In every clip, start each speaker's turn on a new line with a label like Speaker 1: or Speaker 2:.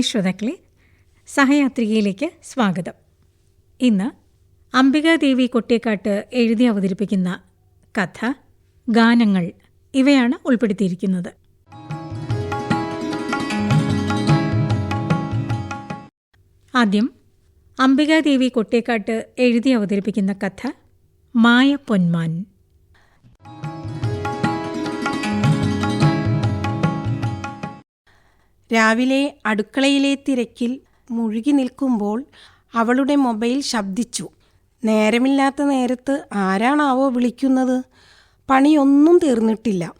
Speaker 1: പ്രിയ ശ്രോതാക്കളെ സഹയാത്രികയിലേക്ക് സ്വാഗതം. ഇന്ന് അംബികാദേവി കൊട്ടിയക്കാട്ട് എഴുതി അവതരിപ്പിക്കുന്ന കഥ ഗാനങ്ങൾ ഇവയാണ് ഉൾപ്പെടുത്തിയിരിക്കുന്നത്. ആദ്യം അംബികാദേവി കൊട്ടിയക്കാട്ട് എഴുതി അവതരിപ്പിക്കുന്ന കഥ മായ പൊന്മാൻ.
Speaker 2: രാവിലെ അടുക്കളയിലെ തിരക്കിൽ മുഴുകി നിൽക്കുമ്പോൾ അവളുടെ മൊബൈൽ ശബ്ദിച്ചു. നേരമില്ലാത്ത നേരത്ത് ആരാണാവോ വിളിക്കുന്നത്? പണിയൊന്നും തീർന്നിട്ടില്ല.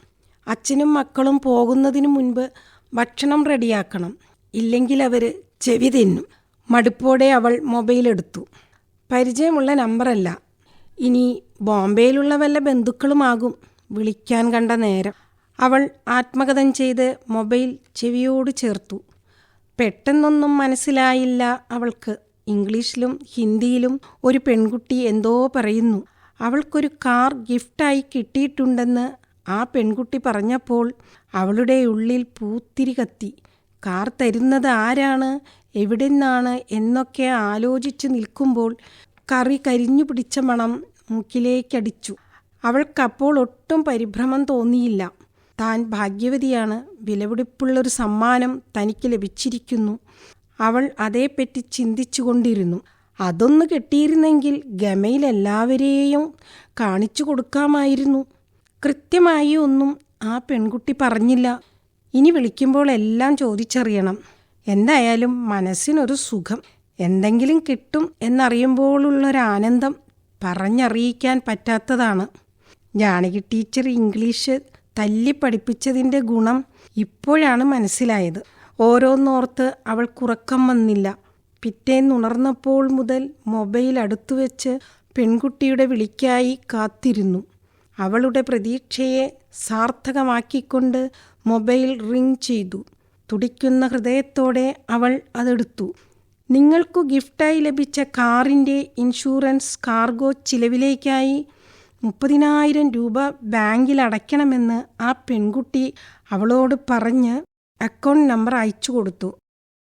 Speaker 2: അച്ഛനും മക്കളും പോകുന്നതിനു മുൻപ് ഭക്ഷണം റെഡിയാക്കണം. ഇല്ലെങ്കിൽ അവർ ചെവി തിന്നും. മടുപ്പോടെ അവൾ മൊബൈൽ എടുത്തു. പരിചയമുള്ള നമ്പറല്ല. ഇനി ബോംബെയിലുള്ള വല്ല ബന്ധുക്കളുമാകും വിളിക്കാൻ കണ്ട നേരം. അവൾ ആത്മകഥം ചെയ്ത് മൊബൈൽ ചെവിയോട് ചേർത്തു. പെട്ടെന്നൊന്നും മനസ്സിലായില്ല അവൾക്ക്. ഇംഗ്ലീഷിലും ഹിന്ദിയിലും ഒരു പെൺകുട്ടി എന്തോ പറയുന്നു. അവൾക്കൊരു കാർ ഗിഫ്റ്റായി കിട്ടിയിട്ടുണ്ടെന്ന് ആ പെൺകുട്ടി പറഞ്ഞപ്പോൾ അവളുടെ ഉള്ളിൽ പൂത്തിരി കത്തി. കാർ തരുന്നത് ആരാണ്? എവിടെ നിന്നാണ് എന്നൊക്കെ ആലോചിച്ച് നിൽക്കുമ്പോൾ കറി കരിഞ്ഞു പിടിച്ച മണം മൂക്കിലേക്കടിച്ചു. അവൾക്കപ്പോൾ ഒട്ടും പരിഭ്രമം തോന്നിയില്ല. താൻ ഭാഗ്യവതിയാണ്. വിലപിടിപ്പുള്ളൊരു സമ്മാനം തനിക്ക് ലഭിച്ചിരിക്കുന്നു. അവൾ അതേപ്പറ്റി ചിന്തിച്ചു കൊണ്ടിരുന്നു അതൊന്ന് കിട്ടിയിരുന്നെങ്കിൽ ഗമയിൽ എല്ലാവരെയും കാണിച്ചു കൊടുക്കാമായിരുന്നു. കൃത്യമായി ഒന്നും ആ പെൺകുട്ടി പറഞ്ഞില്ല. ഇനി വിളിക്കുമ്പോൾ എല്ലാം ചോദിച്ചറിയണം. എന്തായാലും മനസ്സിനൊരു സുഖം. എന്തെങ്കിലും കിട്ടും എന്നറിയുമ്പോഴുള്ളൊരാനന്ദം പറഞ്ഞറിയിക്കാൻ പറ്റാത്തതാണ്. ജാനകി ടീച്ചർ ഇംഗ്ലീഷ് തല്ലി പഠിപ്പിച്ചതിന്റെ ഗുണം ഇപ്പോഴാണ് മനസ്സിലായത്. ഓരോന്നോർത്ത് അവൾ കുറക്കം വന്നില്ല. പിറ്റേന്നുണർന്നപ്പോൾ മുതൽ മൊബൈൽ അടുത്തു വെച്ച് പെൺകുട്ടിയുടെ വിളിക്കായി കാത്തിരുന്നു. അവളുടെ പ്രതീക്ഷയെ സാർത്ഥകമാക്കിക്കൊണ്ട് മൊബൈൽ റിംഗ് ചെയ്തു. തുടിക്കുന്ന ഹൃദയത്തോടെ അവൾ അതെടുത്തു. നിങ്ങൾക്കു ഗിഫ്റ്റായി ലഭിച്ച കാറിന്റെ ഇൻഷുറൻസ് കാർഗോ ചിലവിലേക്കായി മുപ്പതിനായിരം രൂപ ബാങ്കിൽ അടയ്ക്കണമെന്ന് ആ പെൺകുട്ടി അവളോട് പറഞ്ഞ് അക്കൗണ്ട് നമ്പർ അയച്ചു കൊടുത്തു.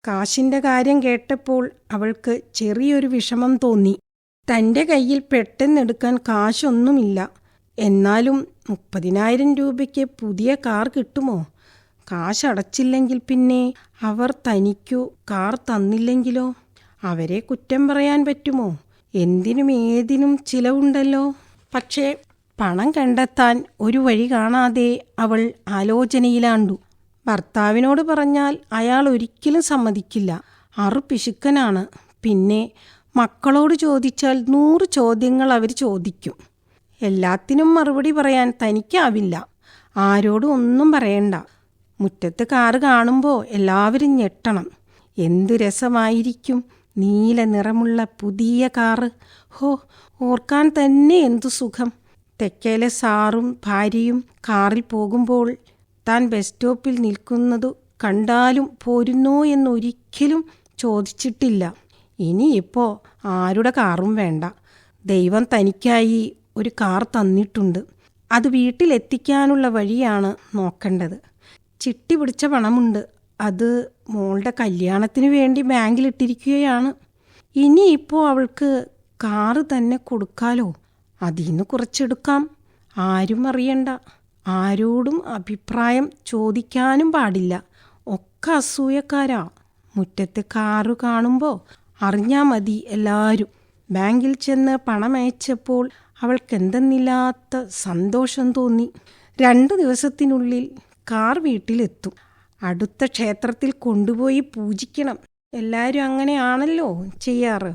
Speaker 2: കാശിന്റെ കാര്യം കേട്ടപ്പോൾ അവൾക്ക് ചെറിയൊരു വിഷമം തോന്നി. തന്റെ കയ്യിൽ പെട്ടെന്നെടുക്കാൻ കാശൊന്നുമില്ല. എന്നാലും മുപ്പതിനായിരം രൂപയ്ക്ക് പുതിയ കാർ കിട്ടുമോ? കാശ് അടച്ചില്ലെങ്കിൽ പിന്നെ അവർ തനിക്കു കാർ തന്നില്ലെങ്കിലോ? അവരെ കുറ്റം പറയാൻ പറ്റുമോ? എന്തിനും ഏതിനും ചിലവുണ്ടല്ലോ. പക്ഷേ പണം കണ്ടെത്താൻ ഒരു വഴി കാണാതെ അവൾ ആലോചനയിലാണ്ടു. ഭർത്താവിനോട് പറഞ്ഞാൽ അയാൾ ഒരിക്കലും സമ്മതിക്കില്ല. അറു പിശുക്കനാണ് പിന്നെ മക്കളോട് ചോദിച്ചാൽ നൂറ് ചോദ്യങ്ങൾ അവർ ചോദിക്കും. എല്ലാത്തിനും മറുപടി പറയാൻ തനിക്കാവില്ല. ആരോടും ഒന്നും പറയണ്ട. മുറ്റത്ത് കാറ് കാണുമ്പോൾ എല്ലാവരും ഞെട്ടണം. എന്തു രസമായിരിക്കും. നീല നിറമുള്ള പുതിയ കാറ്. ഹോ ഓർക്കാൻ തന്നെ എന്തു സുഖം. തെക്കേലെ സാറും ഭാര്യയും കാറിൽ പോകുമ്പോൾ താൻ ബസ് സ്റ്റോപ്പിൽ നിൽക്കുന്നതു കണ്ടാലും പോരുന്നോ എന്നൊരിക്കലും ചോദിച്ചിട്ടില്ല. ഇനിയിപ്പോൾ ആരുടെ കാറും വേണ്ട. ദൈവം തനിക്കായി ഒരു കാർ തന്നിട്ടുണ്ട്. അത് വീട്ടിലെത്തിക്കാനുള്ള വഴിയാണ് നോക്കേണ്ടത്. ചിട്ടി പിടിച്ച പണമുണ്ട്. അത് മോളുടെ കല്യാണത്തിന് വേണ്ടി ബാങ്കിലിട്ടിരിക്കുകയാണ്. ഇനിയിപ്പോൾ അവൾക്ക് കാറ് തന്നെ കൊടുക്കാലോ? അതിന്ന് കുറച്ചെടുക്കാം. ആരും അറിയണ്ട. ആരോടും അഭിപ്രായം ചോദിക്കാനും പാടില്ല. ഒക്കെ അസൂയക്കാരാ. മുറ്റത്ത് കാറ് കാണുമ്പോൾ അറിഞ്ഞാൽ മതി എല്ലാവരും ബാങ്കിൽ ചെന്ന് പണം അയച്ചപ്പോൾ അവൾക്ക് എന്തെന്നില്ലാത്ത സന്തോഷം തോന്നി. രണ്ടു ദിവസത്തിനുള്ളിൽ കാർ വീട്ടിലെത്തും. അടുത്ത ക്ഷേത്രത്തിൽ കൊണ്ടുപോയി പൂജിക്കണം. എല്ലാവരും അങ്ങനെയാണല്ലോ ചെയ്യാറ്.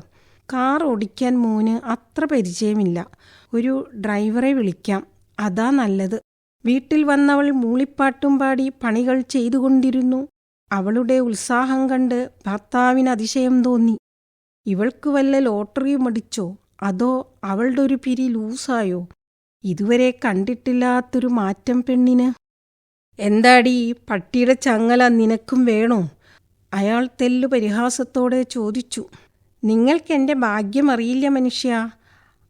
Speaker 2: കാർ ഓടിക്കാൻ മോന് അത്ര പരിചയമില്ല. ഒരു ഡ്രൈവറെ വിളിക്കാം. അതാ നല്ലത്. വീട്ടിൽ വന്നവൾ മൂളിപ്പാട്ടും പാടി പണികൾ ചെയ്തുകൊണ്ടിരുന്നു. അവളുടെ ഉത്സാഹം കണ്ട് ഭർത്താവിന് അതിശയം തോന്നി. ഇവൾക്ക് വല്ല ലോട്ടറിയും അടിച്ചോ അതോ അവളുടെ ഒരു പിരി ലൂസായോ? ഇതുവരെ കണ്ടിട്ടില്ലാത്തൊരു മാറ്റം പെണ്ണിന്. എന്താടി പട്ടിയുടെ ചങ്ങല നിനക്കും വേണോ? അയാൾ തെല്ലു പരിഹാസത്തോടെ ചോദിച്ചു. നിങ്ങൾക്കെന്റെ ഭാഗ്യം അറിയില്ല മനുഷ്യ.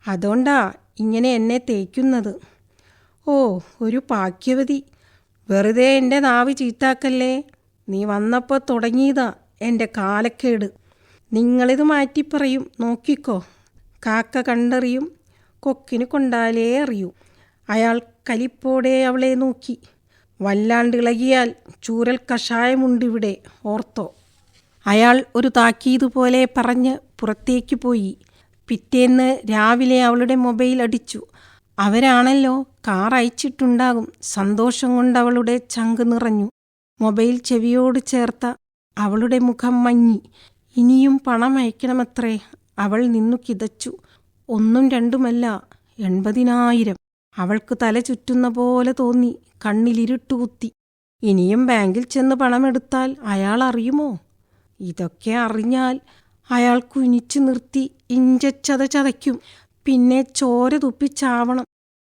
Speaker 2: അതുകൊണ്ടാ ഇങ്ങനെ എന്നെ തേക്കുന്നത്. ഓ ഒരു ഭാഗ്യവതി. വെറുതെ എന്റെ നാവ് ചീത്താക്കല്ലേ? നീ വന്നപ്പോൾ തുടങ്ങിയതാ എന്റെ കാലക്കേട്. നിങ്ങളിത് മാറ്റിപ്പറയും നോക്കിക്കോ. കാക്ക കണ്ടറിയും കൊക്കിന് കൊണ്ടാലേ അറിയൂ. അയാൾ കലിപ്പോടെ അവളെ നോക്കി. വല്ലാണ്ട് ഇളകിയാൽ ചൂരൽ കഷായമുണ്ടിവിടെ ഓർത്തോ. അയാൾ ഒരു താക്കീത് പോലെ പറഞ്ഞ് പുറത്തേക്ക് പോയി. പിറ്റേന്ന് രാവിലെ അവളുടെ മൊബൈൽ അടിച്ചു. അവരാണല്ലോ കാർ അയച്ചിട്ടുണ്ടാകും. സന്തോഷം കൊണ്ട് അവളുടെ ചങ്ക് നിറഞ്ഞു. മൊബൈൽ ചെവിയോട് ചേർത്ത അവളുടെ മുഖം മങ്ങി. ഇനിയും പണം അയക്കണമത്രേ. അവൾ നിന്നു കിതച്ചു. ഒന്നും രണ്ടുമല്ല എൺപതിനായിരം. അവൾക്ക് തല ചുറ്റുന്ന പോലെ തോന്നി. കണ്ണിലിരുട്ടുകുത്തി. ഇനിയും ബാങ്കിൽ ചെന്ന് പണമെടുത്താൽ അയാൾ അറിയുമോ? ഇതൊക്കെ അറിഞ്ഞാൽ അയാൾ കുനിച്ചു നിർത്തി ഇഞ്ചച്ചത ചതയ്ക്കും. പിന്നെ ചോര തുപ്പിച്ചാവണം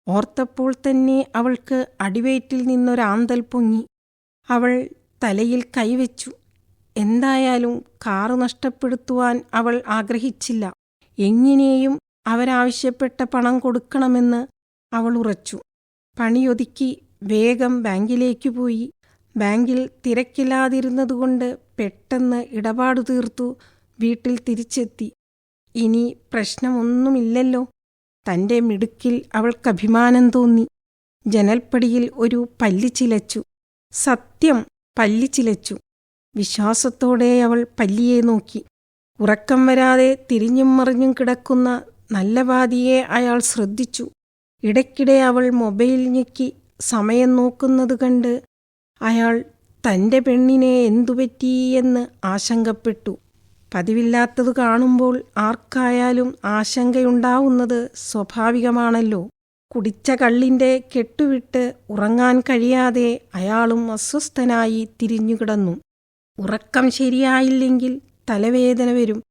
Speaker 2: ഓർത്തപ്പോൾ തന്നെ അവൾക്ക് അടിവയറ്റിൽ നിന്നൊരാന്തൽ പൊങ്ങി. അവൾ തലയിൽ കൈവച്ചു. എന്തായാലും കാറ് നഷ്ടപ്പെടുത്തുവാൻ അവൾ ആഗ്രഹിച്ചില്ല. എങ്ങനെയും അവരാവശ്യപ്പെട്ട പണം കൊടുക്കണമെന്ന് അവൾ ഉറച്ചു. പണിയൊതുക്കി വേഗം ബാങ്കിലേക്ക് പോയി. ബാങ്കിൽ തിരക്കില്ലാതിരുന്നതുകൊണ്ട് പെട്ടെന്ന് ഇടപാട് തീർത്തു വീട്ടിൽ തിരിച്ചെത്തി. ഇനി പ്രശ്നമൊന്നുമില്ലല്ലോ. തന്റെ മിടുക്കിൽ അവൾക്ക് അഭിമാനം തോന്നി. ജനൽപ്പടിയിൽ ഒരു പല്ലി ചിലച്ചു. സത്യം പല്ലി ചിലച്ചു. വിശ്വാസത്തോടെ അവൾ പല്ലിയെ നോക്കി. ഉറക്കം വരാതെ തിരിഞ്ഞും മറിഞ്ഞും കിടക്കുന്ന നല്ല പാതിയെ അയാൾ ശ്രദ്ധിച്ചു. ഇടയ്ക്കിടെ അവൾ മൊബൈൽ ഞെക്കി സമയം നോക്കുന്നത് കണ്ട് അയാൾ തന്റെ പെണ്ണിനെ എന്തുപറ്റി എന്ന് ആശങ്കപ്പെട്ടു. പതിവില്ലാത്തത് കാണുമ്പോൾ ആർക്കായാലും ആശങ്കയുണ്ടാവുന്നത് സ്വാഭാവികമാണല്ലോ. കുടിച്ച കള്ളിന്റെ കെട്ടുവിട്ട് ഉറങ്ങാൻ കഴിയാതെ അയാളും അസ്വസ്ഥനായി തിരിഞ്ഞുകിടന്നു ഉറക്കം ശരിയായില്ലെങ്കിൽ തലവേദന വരും.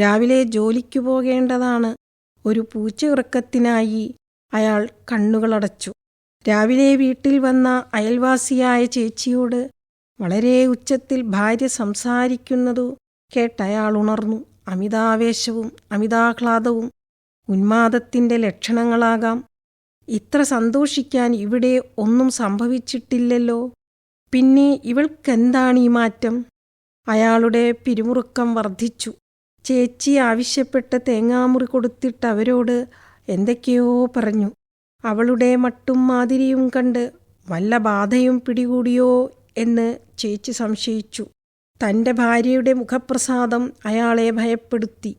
Speaker 2: രാവിലെ ജോലിക്കു പോകേണ്ടതാണ്. ഒരു പൂച്ചയുറക്കത്തിനായി അയാൾ കണ്ണുകളടച്ചു. രാവിലെ വീട്ടിൽ വന്ന അയൽവാസിയായ ചേച്ചിയോട് വളരെ ഉച്ചത്തിൽ ഭാര്യ സംസാരിക്കുന്നതു കേട്ടയാൾ ഉണർന്നു. അമിതാവേശവും അമിതാഹ്ലാദവും ഉന്മാദത്തിന്റെ ലക്ഷണങ്ങളാകാം. ഇത്ര സന്തോഷിക്കാൻ ഇവിടെ ഒന്നും സംഭവിച്ചിട്ടില്ലല്ലോ. പിന്നെ ഇവൾക്കെന്താണ് ഈ മാറ്റം? അയാളുടെ പിരിമുറുക്കം വർദ്ധിച്ചു. ചേച്ചി ആവശ്യപ്പെട്ട തേങ്ങാമുറി കൊടുത്തിട്ട് അവരോട് എന്തൊക്കെയോ പറഞ്ഞു. അവളുടെ മട്ടും മാതിരിയും കണ്ട് വല്ല ബാധയും പിടികൂടിയോ എന്ന് ചേച്ചി സംശയിച്ചു. തന്റെ ഭാര്യയുടെ മുഖപ്രസാദം അയാളെ ഭയപ്പെടുത്തി.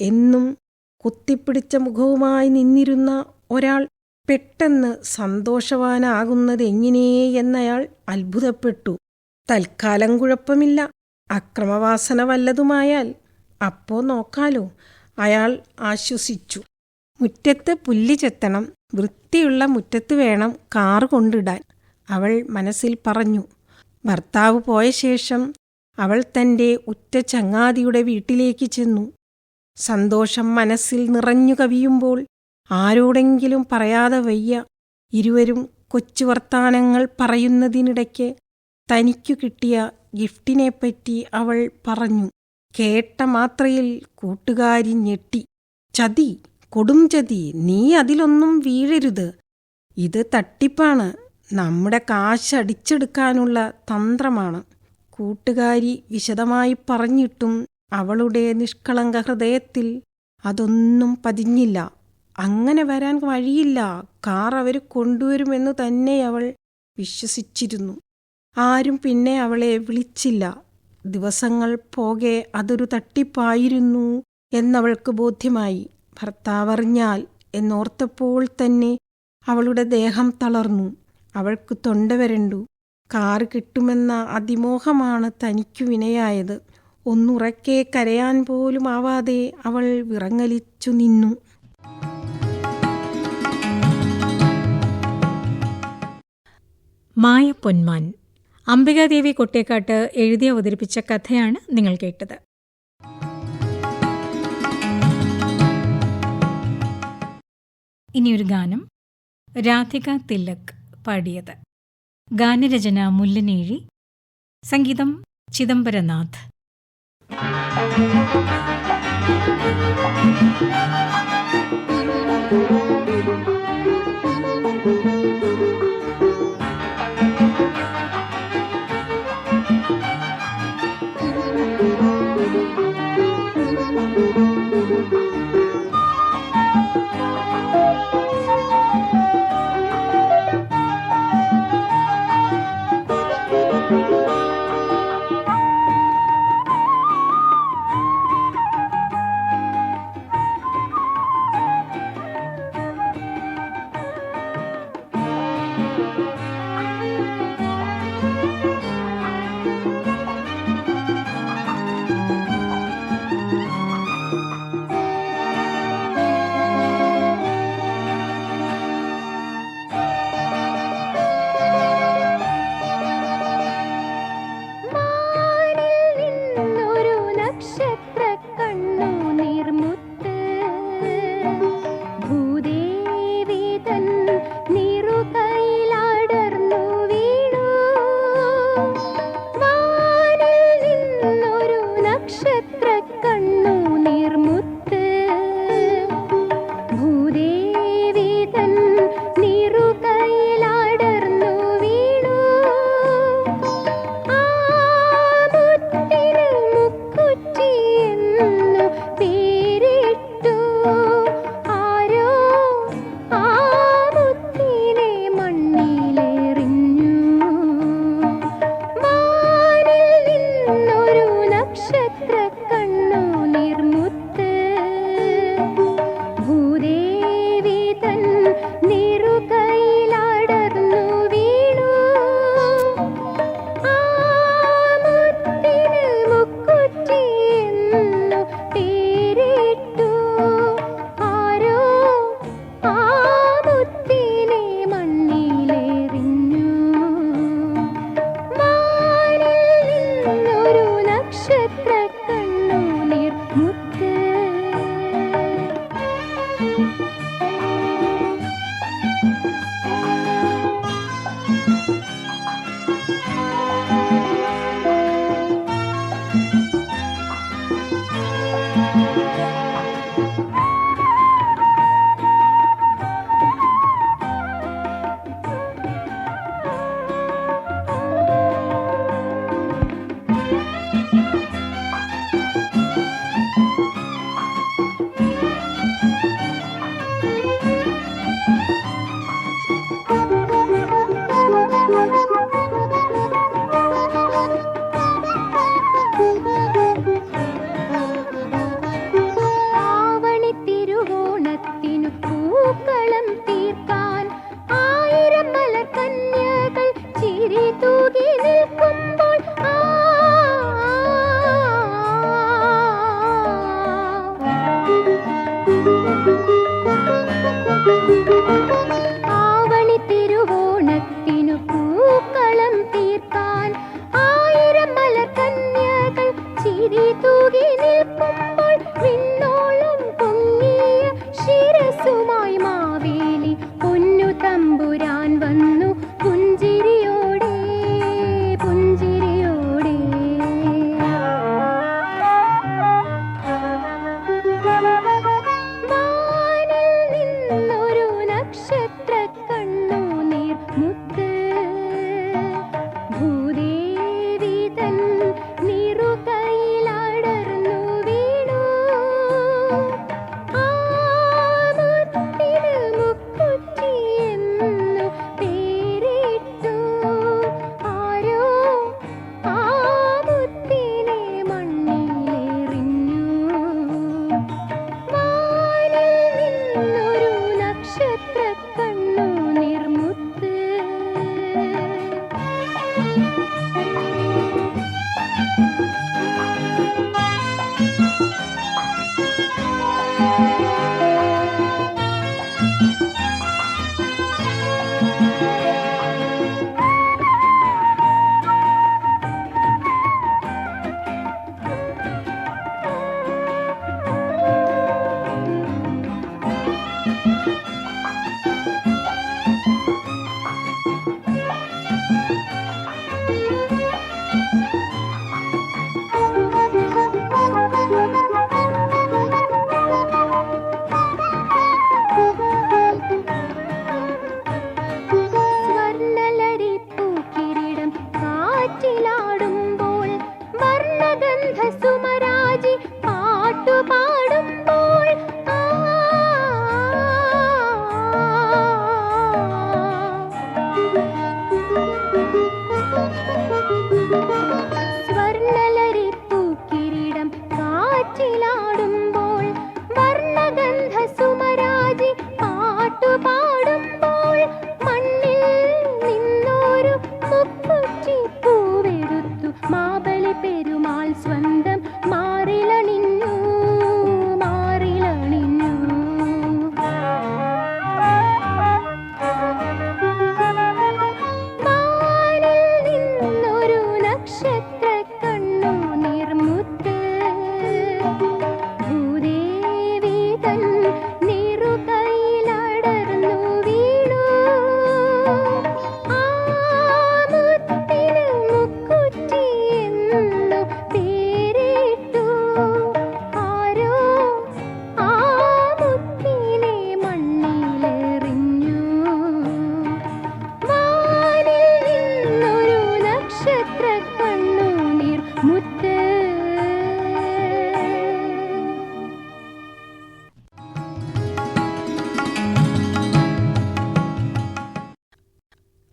Speaker 2: എന്നും കുത്തിപ്പിടിച്ച മുഖവുമായി നിന്നിരുന്ന ഒരാൾ പെട്ടെന്ന് സന്തോഷവാനാകുന്നത് എങ്ങനെയെന്നയാൾ അത്ഭുതപ്പെട്ടു. തൽക്കാലം കുഴപ്പമില്ല. അക്രമവാസന വല്ലതുമായാൽ അപ്പോ നോക്കാലോ. അയാൾ ആശ്വസിച്ചു. മുറ്റത്ത് പുല്ല് ചെത്തണം. വൃത്തിയുള്ള മുറ്റത്ത് വേണം കാറ് കൊണ്ടിടാൻ. അവൾ മനസ്സിൽ പറഞ്ഞു. ഭർത്താവ് പോയ ശേഷം അവൾ തന്റെ ഉറ്റ ചങ്ങാതിയുടെ വീട്ടിലേക്ക് ചെന്നു. സന്തോഷം മനസ്സിൽ നിറഞ്ഞു കവിയുമ്പോൾ ആരോടെങ്കിലും പറയാതെ വയ്യ. ഇരുവരും കൊച്ചു വർത്താനങ്ങൾ പറയുന്നതിനിടയ്ക്ക് തനിക്കു കിട്ടിയ ഗിഫ്റ്റിനെപ്പറ്റി അവൾ പറഞ്ഞു. കേട്ട മാത്രയിൽ കൂട്ടുകാരി ഞെട്ടി. ചതി കൊടും ചതി നീ അതിലൊന്നും വീഴരുത്. ഇത് തട്ടിപ്പാണ്. നമ്മുടെ കാശടിച്ചെടുക്കാനുള്ള തന്ത്രമാണ്. കൂട്ടുകാരി വിശദമായി പറഞ്ഞിട്ടും അവളുടെ നിഷ്കളങ്ക ഹൃദയത്തിൽ അതൊന്നും പതിഞ്ഞില്ല. അങ്ങനെ വരാൻ വഴിയില്ല. കാർ അവർ കൊണ്ടുവരുമെന്നു തന്നെ അവൾ വിശ്വസിച്ചിരുന്നു. ആരും പിന്നെ അവളെ വിളിച്ചില്ല. ദിവസങ്ങൾ പോകെ അതൊരു തട്ടിപ്പായിരുന്നു എന്നവൾക്ക് ബോധ്യമായി. ഭർത്താവറിഞ്ഞാൽ എന്നോർത്തപ്പോൾ തന്നെ അവളുടെ ദേഹം തളർന്നു. അവൾക്ക് തൊണ്ട വരണ്ടു. കാറ് കിട്ടുമെന്ന അതിമോഹമാണ് തനിക്കു വിനയായത്. ഒന്നുറക്കെ കരയാൻ പോലും ആവാതെ അവൾ വിറങ്ങലിച്ചു നിന്നു.
Speaker 1: മായ പൊന്മാൻ അംബികാദേവി കൊട്ടേക്കാട്ട് എഴുതി അവതരിപ്പിച്ച കഥയാണ് നിങ്ങൾ കേട്ടത്. ഇനിയൊരു ഗാനം. രാധിക തിലക് പാടിയത്. ഗാനരചന മുല്ലനേഴി. സംഗീതം ചിദംബരനാഥ്.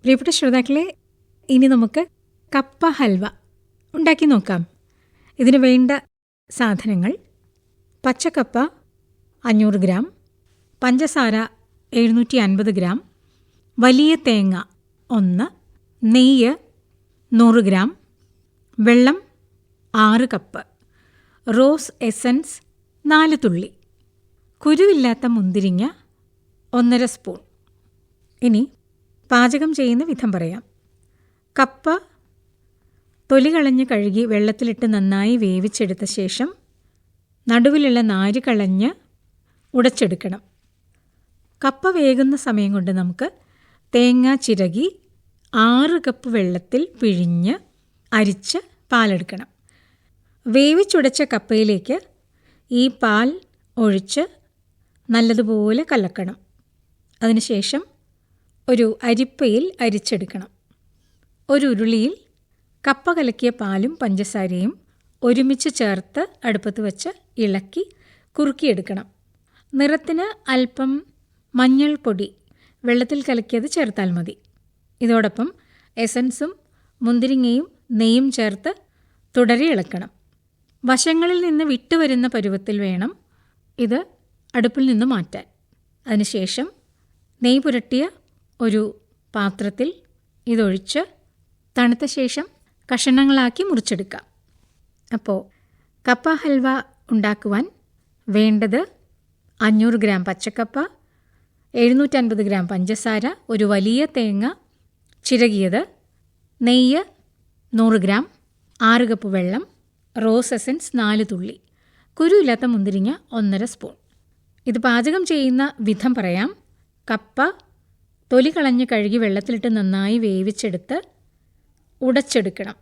Speaker 1: പ്രിയപ്പെട്ട ശ്രോതാക്കളെ ഇനി നമുക്ക് കപ്പ ഹൽവ ഉണ്ടാക്കി നോക്കാം. ഇതിന് വേണ്ട സാധനങ്ങൾ പച്ചക്കപ്പ അഞ്ഞൂറ് ഗ്രാം പഞ്ചസാര എഴുന്നൂറ്റി അൻപത് ഗ്രാം വലിയ തേങ്ങ ഒന്ന് നെയ്യ് നൂറ് ഗ്രാം വെള്ളം ആറ് കപ്പ് റോസ് എസൻസ് നാല് തുള്ളി കുരുവില്ലാത്ത മുന്തിരിങ്ങ ഒന്നര സ്പൂൺ. ഇനി പാചകം ചെയ്യുന്ന വിധം പറയാം. കപ്പ തൊലി കളഞ്ഞ് കഴുകി വെള്ളത്തിലിട്ട് നന്നായി വേവിച്ചെടുത്ത ശേഷം നടുവിലുള്ള നാര് കളഞ്ഞ് ഉടച്ചെടുക്കണം. കപ്പ വേകുന്ന സമയം കൊണ്ട് നമുക്ക് തേങ്ങ ചിരകി ആറ് കപ്പ് വെള്ളത്തിൽ പിഴിഞ്ഞ് അരിച്ച് പാലെടുക്കണം. വേവിച്ചുടച്ച കപ്പയിലേക്ക് ഈ പാൽ ഒഴിച്ച് നല്ലതുപോലെ കലക്കണം. അതിനുശേഷം ഒരു അരിപ്പയിൽ അരിച്ചെടുക്കണം. ഒരു ഉരുളിയിൽ കപ്പ കലക്കിയ പാലും പഞ്ചസാരയും ഒരുമിച്ച് ചേർത്ത് അടുപ്പത്ത് വെച്ച് ഇളക്കി കുറുക്കിയെടുക്കണം. നിറത്തിന് അല്പം മഞ്ഞൾപ്പൊടി വെള്ളത്തിൽ കലക്കിയത് ചേർത്താൽ മതി. ഇതോടൊപ്പം എസൻസും മുന്തിരിങ്ങയും നെയ്യും ചേർത്ത് തുടരെ ഇളക്കണം. വശങ്ങളിൽ നിന്ന് വിട്ടുവരുന്ന പരുവത്തിൽ വേണം ഇത് അടുപ്പിൽ നിന്ന് മാറ്റാൻ. അതിനുശേഷം നെയ്യ് പുരട്ടിയ ഒരു പാത്രത്തിൽ ഇതൊഴിച്ച് തണുത്ത ശേഷം കഷണങ്ങളാക്കി മുറിച്ചെടുക്കാം. അപ്പോൾ കപ്പ ഹൽവ ഉണ്ടാക്കുവാൻ വേണ്ടത് അഞ്ഞൂറ് ഗ്രാം പച്ചക്കപ്പ എഴുന്നൂറ്റൻപത് ഗ്രാം പഞ്ചസാര ഒരു വലിയ തേങ്ങ ചിരകിയത് നെയ്യ് നൂറ് ഗ്രാം ആറ് കപ്പ് വെള്ളം റോസ് എസൻസ് നാല് തുള്ളി കുരുയില്ലാത്ത മുന്തിരിങ്ങ ഒന്നര സ്പൂൺ. ഇത് പാചകം ചെയ്യുന്ന വിധം പറയാം. കപ്പ തൊലി കളഞ്ഞ് കഴുകി വെള്ളത്തിലിട്ട് നന്നായി വേവിച്ചെടുത്ത് ഉടച്ചെടുക്കണം.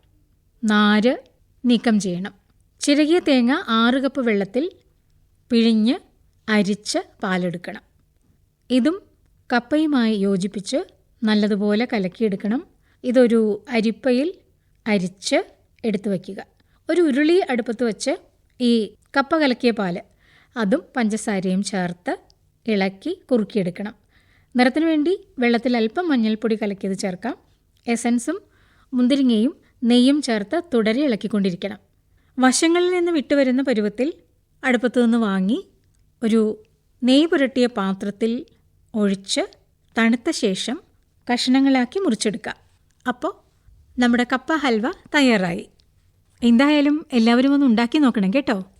Speaker 1: നാര് നീക്കം ചെയ്യണം. ചിരകിയ തേങ്ങ ആറ് കപ്പ് വെള്ളത്തിൽ പിഴിഞ്ഞ് അരിച്ച് പാലെടുക്കണം. ഇതും കപ്പയുമായി യോജിപ്പിച്ച് നല്ലതുപോലെ കലക്കിയെടുക്കണം. ഇതൊരു അരിപ്പയിൽ അരിച്ച് എടുത്തു വയ്ക്കുക. ഒരു ഉരുളി അടുപ്പത്ത് വെച്ച് ഈ കപ്പ കലക്കിയ പാൽ അതും പഞ്ചസാരയും ചേർത്ത് ഇളക്കി കുറുക്കിയെടുക്കണം. നിറത്തിന് വേണ്ടി വെള്ളത്തിൽ അല്പം മഞ്ഞൾപ്പൊടി കലക്കിയത് ചേർക്കാം. എസൻസും മുന്തിരിങ്ങയും നെയ്യും ചേർത്ത് തുടരെ ഇളക്കിക്കൊണ്ടിരിക്കണം. വശങ്ങളിൽ നിന്ന് വിട്ടുവരുന്ന പരുവത്തിൽ അടുപ്പത്തു നിന്ന് വാങ്ങി ഒരു നെയ്യ് പുരട്ടിയ പാത്രത്തിൽ ഒഴിച്ച് തണുത്ത ശേഷം കഷ്ണങ്ങളാക്കി മുറിച്ചെടുക്കുക. അപ്പോൾ നമ്മുടെ കപ്പ ഹൽവ തയ്യാറായി. എന്തായാലും എല്ലാവരും ഒന്ന് ഉണ്ടാക്കി നോക്കണം കേട്ടോ.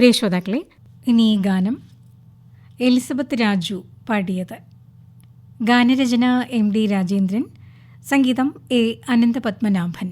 Speaker 1: പ്രിയ ശ്രോതാക്കളെ ഇനി ഈ ഗാനം എലിസബത്ത് രാജു പാടിയത്. ഗാനരചന എം ഡി രാജേന്ദ്രൻ സംഗീതം എ അനന്തപത്മനാഭൻ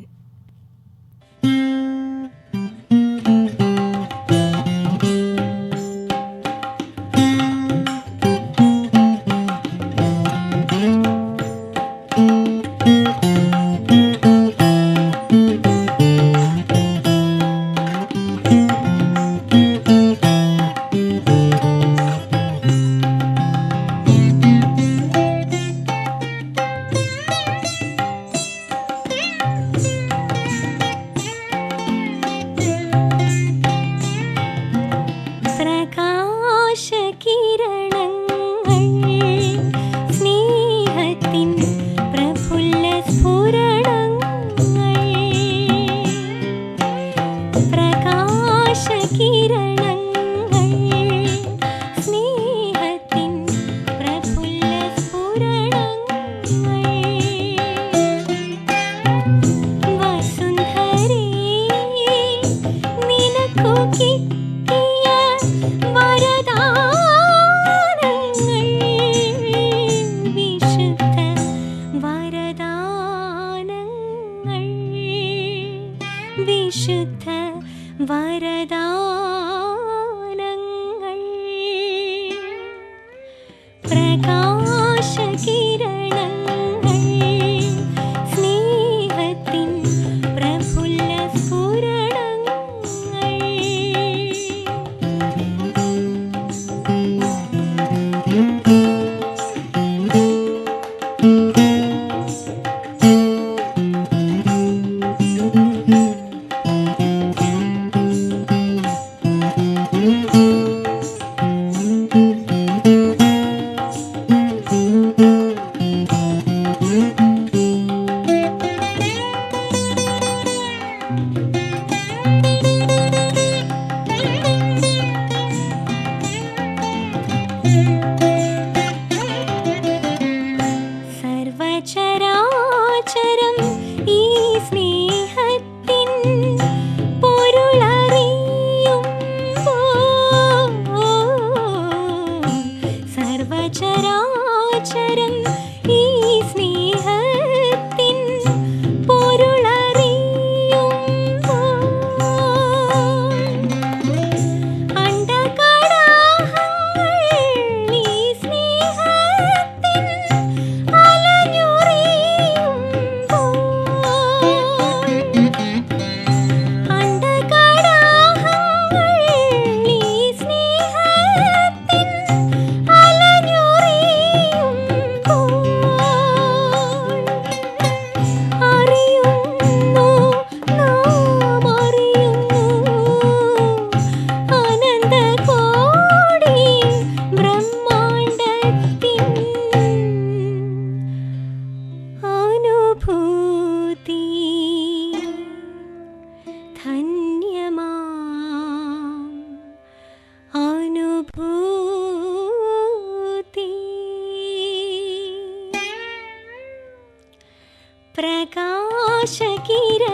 Speaker 3: Shakira.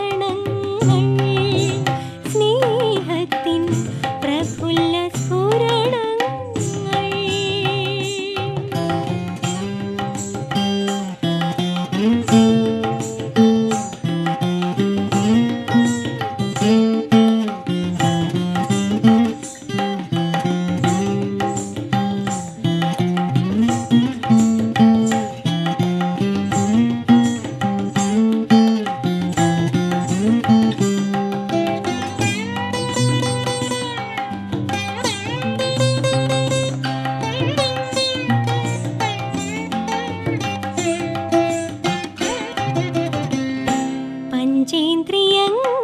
Speaker 3: പഞ്ചേന്ദ്രിയങ്ങൾ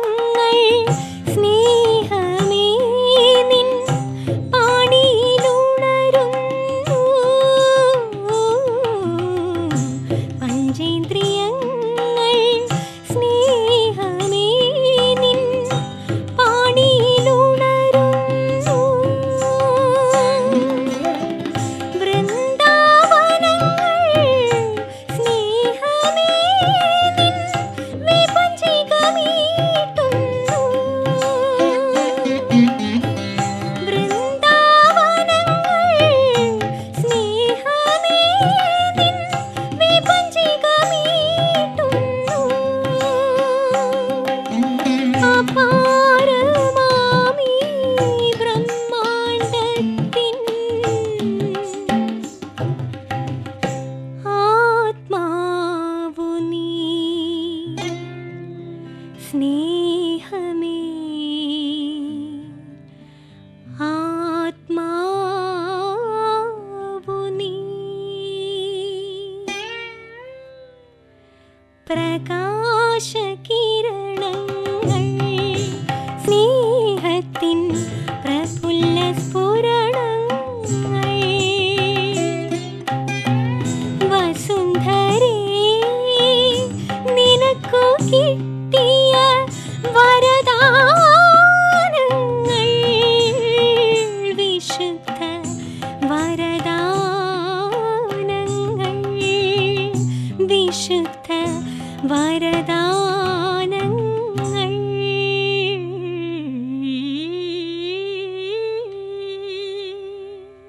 Speaker 3: വരദാനങ്ങൾ.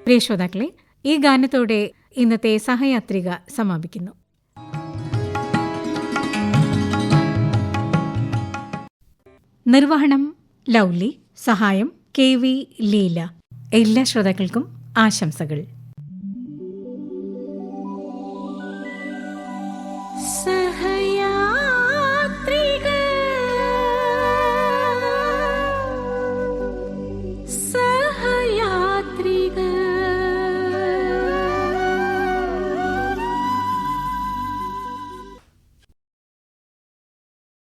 Speaker 1: പ്രിയ ശ്രോതാക്കളെ ഈ ഗാനത്തോടെ ഇന്നത്തെ സഹയാത്രിക സമാപിക്കുന്നു. നിർവഹണം ലൗലി സഹായം കെ വി ലീല. എല്ലാ ശ്രോതാക്കൾക്കും ആശംസകൾ.